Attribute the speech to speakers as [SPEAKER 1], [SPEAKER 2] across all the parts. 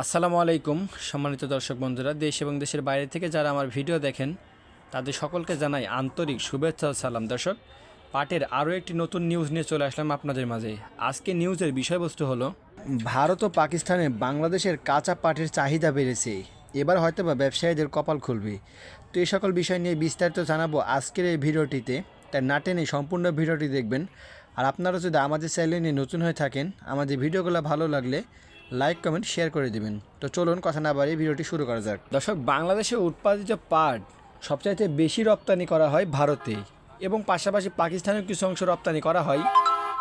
[SPEAKER 1] আসসালামু আলাইকুম, সম্মানিত দর্শক বন্ধুরা, দেশ এবং দেশের বাইরে থেকে যারা আমার ভিডিও দেখেন, তাদের সকলকে জানাই আন্তরিক শুভেচ্ছা সালাম। দর্শক, পাটের আরও একটি নতুন নিউজ নিয়ে চলে আসলাম আপনাদের মাঝে। আজকে নিউজের বিষয়বস্তু হলো,
[SPEAKER 2] ভারত ও পাকিস্তানে বাংলাদেশের কাঁচা পাটের চাহিদা বেড়েছে। এবার হয়তো বা ব্যবসায়ীদের কপাল খুলবে। তো এই সকল বিষয় নিয়ে বিস্তারিত জানাব আজকের এই ভিডিওটিতে। তাই না টেনে সম্পূর্ণ ভিডিওটি দেখবেন। আর আপনারা যদি আমাদের চ্যানেলে নিয়ে নতুন হয়ে থাকেন, আমাদের ভিডিওগুলো ভালো লাগলে লাইক কমেন্ট শেয়ার করে দিবেন। তো চলুন কথা না বাড়িয়ে ভিডিওটি শুরু করা যাক।
[SPEAKER 1] দর্শক, বাংলাদেশে উৎপাদিত পাট সবচাইতে বেশি রপ্তানি করা হয় ভারতে এবং পাশাপাশি পাকিস্তানেও কিছু অংশ রপ্তানি করা হয়।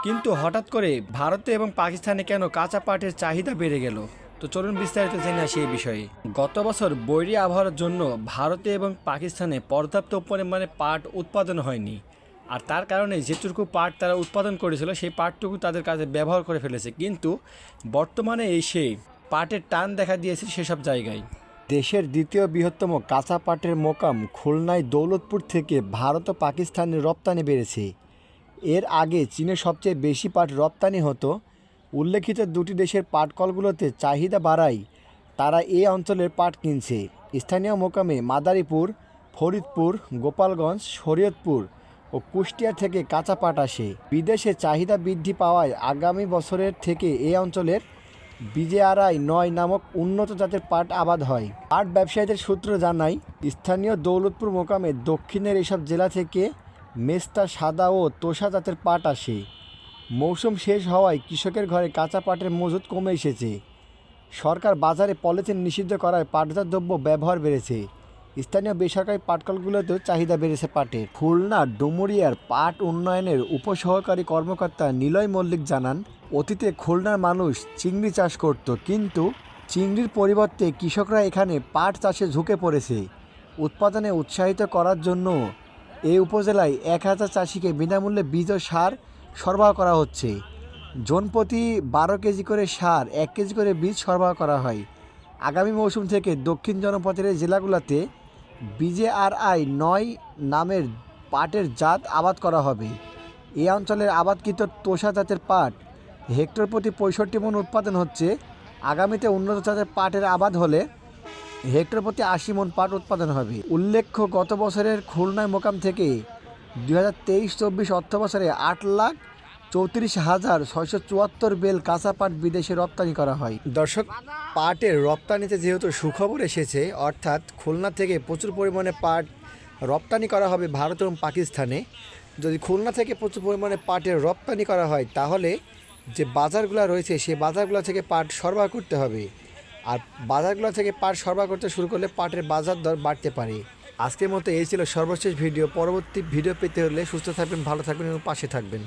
[SPEAKER 1] কিন্তু হঠাৎ করে ভারতে এবং পাকিস্তানে কেন কাঁচা পাটের চাহিদা বেড়ে গেল? তো চলুন বিস্তারিত জেনে আসি এই বিষয়ে। গত বছর বৈরী আবহাওয়ার জন্য ভারতে এবং পাকিস্তানে পর্যাপ্ত পরিমাণে পাট উৎপাদন হয়নি। আর তার কারণে যেটুকু পাট তারা উৎপাদন করেছিল, সেই পাটটুকু তাদের কাছে ব্যবহার করে ফেলেছে। কিন্তু বর্তমানে এসে পাটের টান দেখা দিয়েছে সেসব জায়গায়।
[SPEAKER 2] দেশের দ্বিতীয় বৃহত্তম কাঁচা পাটের মোকাম খুলনায় দৌলতপুর থেকে ভারত ও পাকিস্তানের রপ্তানি বেড়েছে। এর আগে চীনের সবচেয়ে বেশি পাট রপ্তানি হতো। উল্লেখিত দুটি দেশের পাটকলগুলোতে চাহিদা বাড়ায়, তারা এই অঞ্চলের পাট কিনছে। স্থানীয় মোকামে মাদারীপুর, ফরিদপুর, গোপালগঞ্জ, শরীয়তপুর ও কুষ্টিয়া থেকে কাঁচা পাট আসে। বিদেশে চাহিদা বৃদ্ধি পাওয়ায় আগামী বছরের থেকে এই অঞ্চলের বিজেআরআই নয় নামক উন্নত জাতের পাট আবাদ হয়। পাট ব্যবসায়ীদের সূত্র জানায়, স্থানীয় দৌলতপুর মোকামে দক্ষিণের এসব জেলা থেকে মেস্তা, সাদা ও তোষা জাতের পাট আসে। মৌসুম শেষ হওয়ায় কৃষকের ঘরে কাঁচা পাটের মজুত কমে এসেছে। সরকার বাজারে পলিথিন নিষিদ্ধ করায় পাটজাত দ্রব্য ব্যবহার বেড়েছে। স্থানীয় বেসরকারি পাটকলগুলোতেও চাহিদা বেড়েছে পাটের। খুলনা, ডুমুরিয়ার পাট উন্নয়নের উপসহকারী কর্মকর্তা নিলয় মল্লিক জানান, অতীতে খুলনার মানুষ চিংড়ি চাষ করত, কিন্তু চিংড়ির পরিবর্তে কৃষকরা এখানে পাট চাষে ঝুঁকে পড়েছে। উৎপাদনে উৎসাহিত করার জন্য এই উপজেলায় এক হাজার চাষিকে বিনামূল্যে বীজ ও সার সরবরাহ করা হচ্ছে। জনপ্রতি বারো কেজি করে সার, এক কেজি করে বীজ সরবরাহ করা হয়। আগামী মৌসুম থেকে দক্ষিণ জনপথের জেলাগুলোতে বিজেআরআই নয় নামের পাটের জাত আবাদ করা হবে। এই অঞ্চলের আবাদকৃত তোষা জাতের পাট হেক্টর প্রতি পঁয়ষট্টি মন উৎপাদন হচ্ছে। আগামীতে উন্নত জাতের পাটের আবাদ হলে হেক্টর প্রতি আশি মন পাট উৎপাদন হবে। উল্লেখ্য, গত বছরের খুলনায় মোকাম থেকে দুই হাজার তেইশ চব্বিশ অর্থ বছরে আট লাখ চৌত্রিশ হাজার ছয়শো চুয়াত্তর বেল কাঁচা পাট বিদেশে রপ্তানি করা হয়। দর্শক, পাটের রপ্তানিতে যেহেতু সুখবর এসেছে, অর্থাৎ খুলনা থেকে প্রচুর পরিমাণে পাট রপ্তানি করা হবে ভারত এবং পাকিস্তানে। যদি খুলনা থেকে প্রচুর পরিমাণে পাটের রপ্তানি করা হয়, তাহলে যে বাজারগুলো রয়েছে সেই বাজারগুলো থেকে পাট সরবরাহ করতে হবে। আর বাজারগুলো থেকে পাট সরবরাহ করতে শুরু করলে পাটের বাজার দর বাড়তে পারে। আজকের মতো এই ছিল সর্বশেষ ভিডিও। পরবর্তী ভিডিও পেতে হলে সুস্থ থাকবেন, ভালো থাকবেন এবং পাশে থাকবেন।